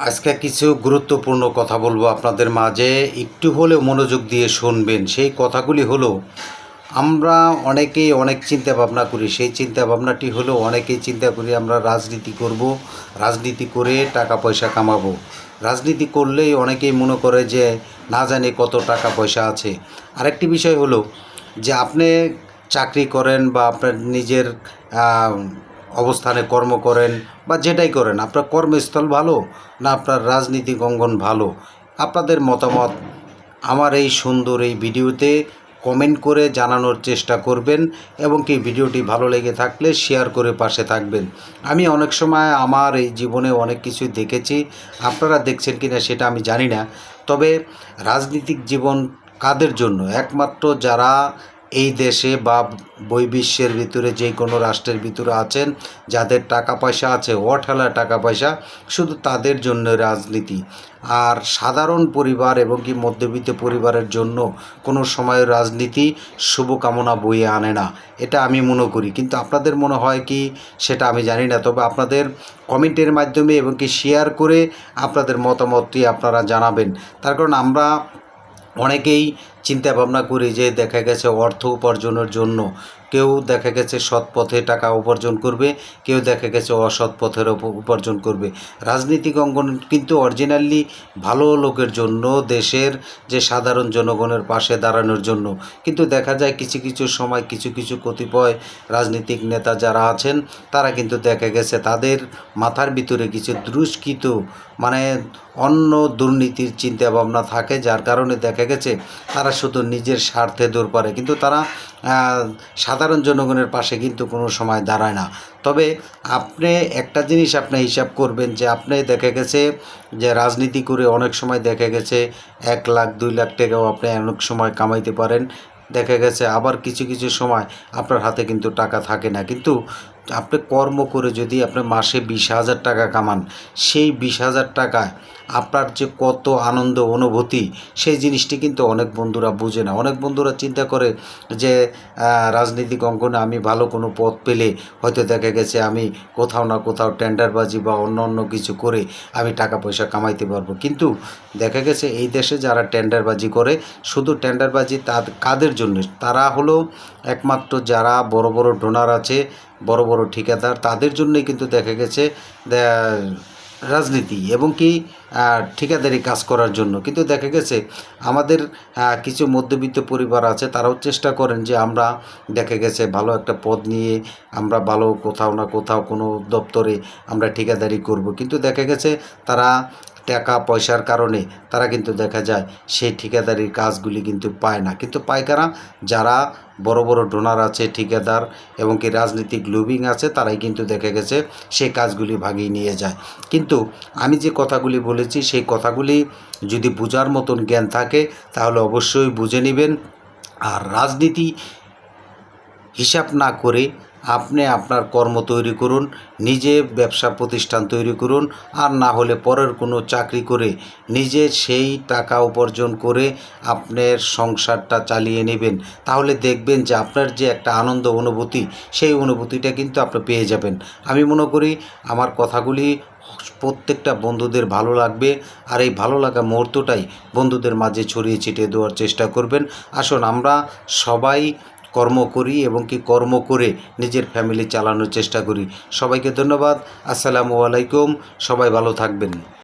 আজকে কিছু গুরুত্বপূর্ণ কথা বলব আপনাদের মাঝে। একটু হলেও মনোযোগ দিয়ে শুনবেন। সেই কথাগুলি হলো, আমরা অনেকেই অনেক চিন্তা ভাবনা করি। সেই চিন্তা ভাবনাটি হলো, অনেকেই চিন্তা করি আমরা রাজনীতি করব, রাজনীতি করে টাকা পয়সা কামাবো। রাজনীতি করলেই অনেকেই মনে করে যে, না জানি কত টাকা পয়সা আছে। আরেকটি বিষয় হলো যে, আপনি চাকরি করেন বা আপনার নিজের অবস্থানে কর্ম করেন বা যেটাই করেন, আপনার কর্মস্থল ভালো না আপনার রাজনীতিক অঙ্গন ভালো? আপনাদের মতামত আমার এই সুন্দর এই ভিডিওতে কমেন্ট করে জানানোর চেষ্টা করবেন এবং কি ভিডিওটি ভালো লেগে থাকলে শেয়ার করে পাশে থাকবেন। আমি অনেক সময় আমার এই জীবনে অনেক কিছু দেখেছি, আপনারা দেখছেন কি না সেটা আমি জানি না। তবে রাজনীতিক জীবন কাদের জন্য? একমাত্র যারা এই দেশে বা বৈবিশ্বের ভিতরে যে কোনো রাষ্ট্রের ভিতরে আছেন, যাদের টাকা পয়সা আছে অঠালা টাকা পয়সা, শুধু তাদের জন্য রাজনীতি। আর সাধারণ পরিবার এবং কি মধ্যবিত্ত পরিবারের জন্য কোনো সময় রাজনীতি শুভকামনা বয়ে আনে না। এটা আমি মনে করি। কিন্তু আপনাদের মনে হয় কি? সেটা আমি জানি না। তবে আপনাদের কমেন্টের মাধ্যমে এবং কি শেয়ার করে আপনাদের মতামতটি আপনারা জানাবেন। তার কারণ আমরা অনেকেই চিন্তা ভাবনা করি যে দেখা গেছে অর্থ উপার্জনের জন্য কেউ দেখা গেছে সৎ পথে টাকা উপার্জন করবে, কেউ দেখা গেছে অসৎ পথের উপ- উপার্জন করবে। রাজনীতিক অঙ্গন কিন্তু অরিজিনালি ভালো লোকের জন্য, দেশের যে সাধারণ জনগণের পাশে দাঁড়ানোর জন্য। কিন্তু দেখা যায় কিছু কিছু সময় কিছু কিছু কতিপয় রাজনীতিক নেতা যারা আছেন, তারা কিন্তু দেখা গেছে তাদের মাথার ভিতরে কিছু দুষ্কৃত মানে অন্য দুর্নীতির চিন্তা ভাবনা থাকে, যার কারণে দেখা গেছে তারা শুধু নিজের স্বার্থে দৌড় পারে কিন্তু তারা সাধারণ জনগণের পাশে কিন্তু কোনো সময় দাঁড়ায় না। তবে আপনি একটা জিনিস আপনি হিসাব করবেন যে আপনি দেখা গেছে যে রাজনীতি করে অনেক সময় দেখা গেছে এক লাখ, দুই লাখ টাকাও আপনি অনেক সময় কামাইতে পারেন। দেখা গেছে আবার কিছু কিছু সময় আপনার হাতে কিন্তু টাকা থাকে না। কিন্তু আপনি কর্ম করে যদি আপনি মাসে বিশ হাজার টাকা কামান, সেই বিশ হাজার টাকায় আপনার যে কত আনন্দ, অনুভূতি, সেই জিনিসটি কিন্তু অনেক বন্ধুরা বুঝে না। অনেক বন্ধুরা চিন্তা করে যে রাজনীতিক অঙ্গনে আমি ভালো কোনো পদ পেলে হয়তো দেখা গেছে আমি কোথাও না কোথাও টেন্ডারবাজি বা অন্য অন্য কিছু করে আমি টাকা পয়সা কামাইতে পারব। কিন্তু দেখা গেছে এই দেশে যারা টেন্ডারবাজি করে, শুধু টেন্ডারবাজি তাদের কাদের জন্য? তারা হলো একমাত্র যারা বড় বড় ডোনার আছে বড় বড় ঠিকাদার, তাদের জন্যই কিন্তু দেখা গেছে রাজনীতি এবং কি ঠিকাদারি কাজ করার জন্য। কিন্তু দেখা গেছে, আমাদের কিছু মধ্যবিত্ত পরিবার আছে, তারাও চেষ্টা করেন যে আমরা দেখা গেছে ভালো একটা পদ নিয়ে আমরা ভালো কোথাও না কোথাও কোনো দপ্তরে আমরা ঠিকাদারি করব। কিন্তু দেখা গেছে, তারা টাকা পয়সার কারণে তারা কিন্তু দেখা যায় সেই ঠিকাদারির কাজগুলি কিন্তু পায় না। কিন্তু পায় কারা যারা বড় বড় ডোনার আছে, ঠিকাদার এবং কি রাজনীতিক লুবিং আছে, তারাই কিন্তু দেখা গেছে সেই কাজগুলি ভাগিয়ে নিয়ে যায়। কিন্তু আমি যে কথাগুলি বলেছি, সেই কথাগুলি যদি বোঝার মতন জ্ঞান থাকে, তাহলে অবশ্যই বুঝে নেবেন। আর রাজনীতি হিসাব না করে আপনি আপনার কর্ম তৈরি করুন, নিজে ব্যবসা প্রতিষ্ঠান তৈরি করুন, আর না হলে পরের কোনো চাকরি করে নিজে সেই টাকা উপার্জন করে আপনার সংসারটা চালিয়ে নেবেন। তাহলে দেখবেন যে আপনার যে একটা আনন্দ অনুভূতি, সেই অনুভূতিটা কিন্তু আপনি পেয়ে যাবেন। আমি মনে করি আমার কথাগুলি প্রত্যেকটা বন্ধুদের ভালো লাগবে, আর এই ভালো লাগা মুহূর্তটাই বন্ধুদের মাঝে ছড়িয়ে ছিটিয়ে দেওয়ার চেষ্টা করবেন। আসুন, আমরা সবাই কর্ম করি এবং কি কর্ম করে নিজের ফ্যামিলি চালানোর চেষ্টা করি। সবাইকে ধন্যবাদ। আসসালামু আলাইকুম। সবাই ভালো থাকবেন।